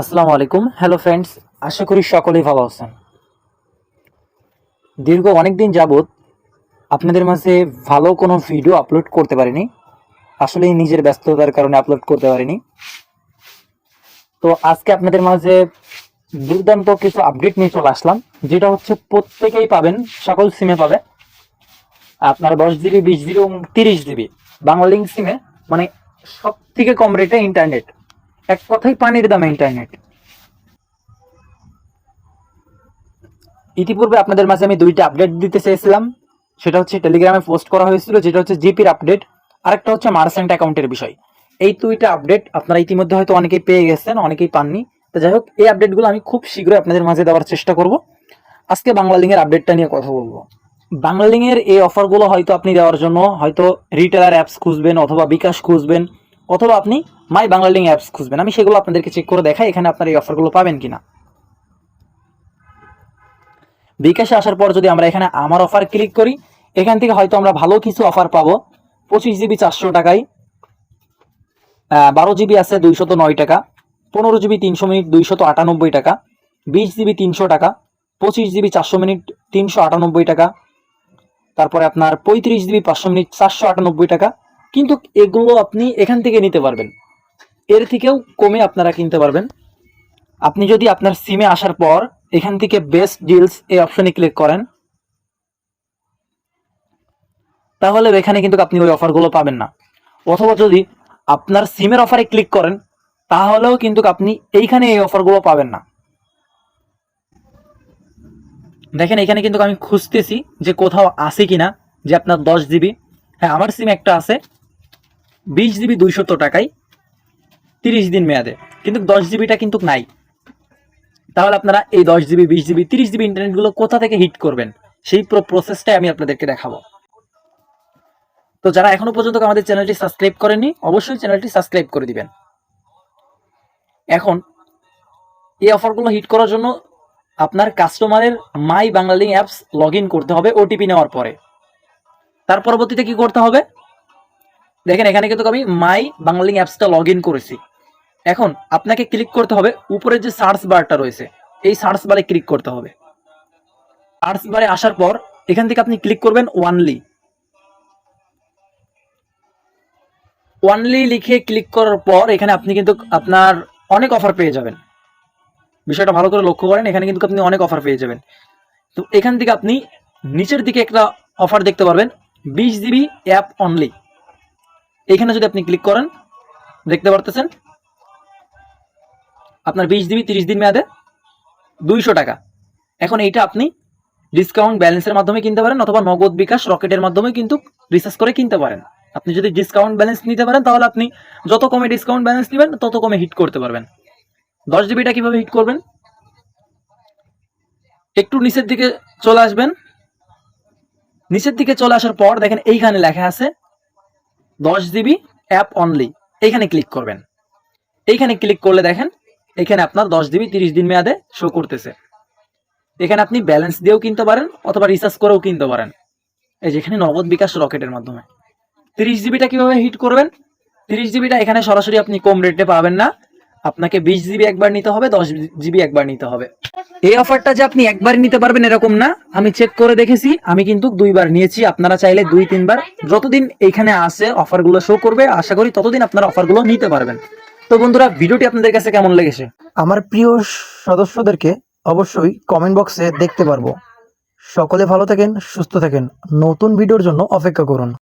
আসসালামু আলাইকুম। Hello friends আশা করি সকলেই ভালো আছেন। দীর্ঘ অনেক দিন যাবৎ আপনাদের মাঝে ভালো কোনো ভিডিও আপলোড করতে পারিনি। আসলে নিজের ব্যস্ততার কারণে আপলোড করতে পারিনি। তো আজকে আপনাদের মাঝে দুর্দান্ত কিছু আপডেট নিয়ে চলে আসলাম, যেটা হচ্ছে প্রত্যেকেই পাবেন, সকল সিমে পাবে। আপনার দশ জিবি বিশ জিবি এবং তিরিশ জিবি বাংলা লিঙ্ক সিমে মানে সব থেকে কম রেটে ইন্টারনেট এক কথাই পানির দামে ইন্টারনেট ইতিপূর্বে আপনাদের মাঝে আমি দুইটা আপডেট দিতে চেয়েছিলাম। সেটা হচ্ছে টেলিগ্রামে পোস্ট করা হয়েছিল, যেটা হচ্ছে জিপির আপডেট আরেকটা হচ্ছে মার্সেন্ট অ্যাকাউন্টের বিষয়। এই দুইটা আপডেট আপনারা ইতিমধ্যে হয়তো অনেকেই পেয়ে গেছেন, অনেকেই পাননি। তো যাই হোক, এই আপডেটগুলো আমি খুব শীঘ্রই আপনাদের মাঝে দেওয়ার চেষ্টা করব। আজকে বাংলা লিঙ্কের আপডেটটা নিয়ে কথা বলব। বাংলা লিঙ্কের এই অফারগুলো হয়তো আপনি দেওয়ার জন্য হয়তো রিটেলার অ্যাপস খুঁজবেন অথবা বিকাশ খুঁজবেন। অথবা আপনি মাই বাংলা লিঙ্ক অ্যাপস খুঁজবেন। আমি সেগুলো আপনাদেরকে চেক করে দেখাই এখানে আপনার এই অফারগুলো পাবেন কিনা। বিকাশে আসার পর যদি আমরা এখানে আমার অফার ক্লিক করি, এখান থেকে হয়তো আমরা ভালো কিছু অফার পাবো। পঁচিশ জিবি চারশো টাকায়। বারো জিবি আছে দুইশত নয় টাকা। পনেরো জিবি তিনশো মিনিট দুইশত আটানব্বই টাকা। বিশ জিবি তিনশো টাকা। পঁচিশ জিবি চারশো মিনিট তিনশো আটানব্বই টাকা। তারপরে আপনার পঁয়ত্রিশ জিবি পাঁচশো মিনিট চারশো আটানব্বই টাকা। কিন্তু এগুলো আপনি এখান থেকে নিতে পারবেন। এর থেকেও কমে আপনারা কিনতে পারবেন। আপনি যদি আপনার সিমে আসার পর এখান থেকে বেস্ট ডিলস এই অপশনে ক্লিক করেন, তাহলে এখানে কিন্তু আপনি ওই অফারগুলো পাবেন না। অথবা যদি আপনার সিমের অফারে ক্লিক করেন, তাহলেও কিন্তু আপনি এইখানে এই অফারগুলো পাবেন না। দেখেন, এখানে কিন্তু আমি খুঁজতেছি যে কোথাও আছে কিনা, যে আপনার দশ জিবি হ্যাঁ আমার সিম একটা আছে। বিশ জিবি দুইশত টাকায় তিরিশ দিন মেয়াদে। কিন্তু দশ জিবিটা কিন্তু নাই। তাহলে আপনারা এই দশ জিবি, বিশ জিবি, তিরিশ জিবি ইন্টারনেটগুলো কোথা থেকে হিট করবেন? সেই পুরো প্রসেসটাই আমি আপনাদেরকে দেখাবো। তো যারা এখনও পর্যন্ত আমাদের চ্যানেলটি সাবস্ক্রাইব করেননি, অবশ্যই চ্যানেলটি সাবস্ক্রাইব করে দিবেন। এখন, এই অফারগুলো হিট করার জন্য আপনার কাস্টমারের মাই বাংলালিং অ্যাপস লগ করতে হবে ওটিপি নেওয়ার পরে। তার পরবর্তীতে কি করতে হবে? দেখেন, এখানে কিন্তু আমি মাই বাংলালিং অ্যাপসটা লগ ইন করেছি। এখন আপনাকে ক্লিক করতে হবে, উপরে যে সার্চ বারটা রয়েছে, এই সার্চ বারে ক্লিক করতে হবে। সার্চ বারে আসার পর, এখান থেকে আপনি ক্লিক করবেন ওয়ানলি ওয়ানলি লিখে ক্লিক করার পর, এখানে আপনি কিন্তু আপনার অনেক অফার পেয়ে যাবেন। বিষয়টা ভালো করে লক্ষ্য করেন, এখানে কিন্তু আপনি অনেক অফার পেয়ে যাবেন। তো এখান থেকে আপনি নিচের দিকে একটা অফার দেখতে পারবেন, বিশ জিবি অ্যাপ অনলি এখানে যদি আপনি ক্লিক করেন, দেখতে পারতেছেন? আপনার বিশ জিবি তিরিশ দিন মেয়াদে দুইশো টাকা। এখন এইটা আপনি ডিসকাউন্ট ব্যালেন্সের মাধ্যমে কিনতে পারেন অথবা নগদ বিকাশ রকেটের মাধ্যমে কিন্তু রিচার্জ করে কিনতে পারেন। আপনি যদি ডিসকাউন্ট ব্যালেন্স নিতে পারেন, তাহলে আপনি যত কমে ডিসকাউন্ট ব্যালেন্স নেবেন, তত কমে হিট করতে পারবেন। দশ জিবিটা কীভাবে হিট করবেন? একটু নিচের দিকে চলে আসবেন। নিচের দিকে চলে আসার পর দেখেন এইখানে লেখা আছে দশ জিবি অ্যাপ অনলি এইখানে ক্লিক করবেন। এইখানে ক্লিক করলে দেখেন, এখানে আপনার দশ জিবি তিরিশ দিন মেয়াদে শো করতেছে। এখানে আপনি ব্যালেন্স দিয়েও কিনতে পারেন অথবা রিচার্জ করেও কিনতে পারেন। এই যেখানে নগদ বিকাশ রকেটের মাধ্যমে। তিরিশ জিবিটা কীভাবে হিট করবেন? তিরিশ জিবিটা এখানে সরাসরি আপনি কম রেটে পাবেন না। আপনাকে বিশ জিবি একবার নিতে হবে, দশ জিবি একবার নিতে হবে। এই অফারটা যে আপনি একবার নিতে পারবেন এরকম না। আমি চেক করে দেখেছি, আমি কিন্তু দুইবার নিয়েছি। আপনারা চাইলে দুই, তিনবার। যতদিন এইখানে আসে অফারগুলো শো করবে, আশা করি ততদিন আপনারা অফারগুলো নিতে পারবেন। তো বন্ধুরা, ভিডিওটি আপনাদের কাছে কেমন লেগেছে? আমার প্রিয় সদস্যদেরকে অবশ্যই কমেন্ট বক্সে দেখতে পারব। সকলে ভালো থাকেন, সুস্থ থাকেন। নতুন ভিডিওর জন্য অপেক্ষা করুন।